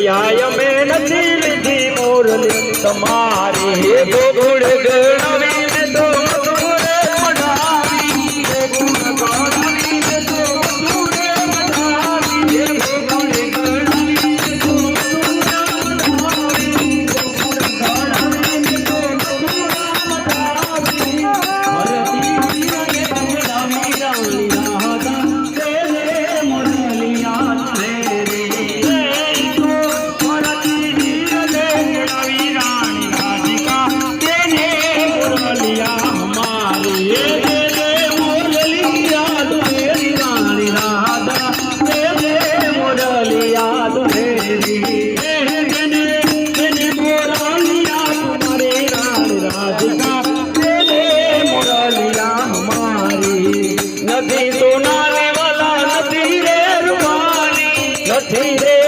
કનૈયા અમે નથી લીધી મોરલી. તમારી હે ગોકુળ ગણાવી નથી સોના વાલા નથી રે રે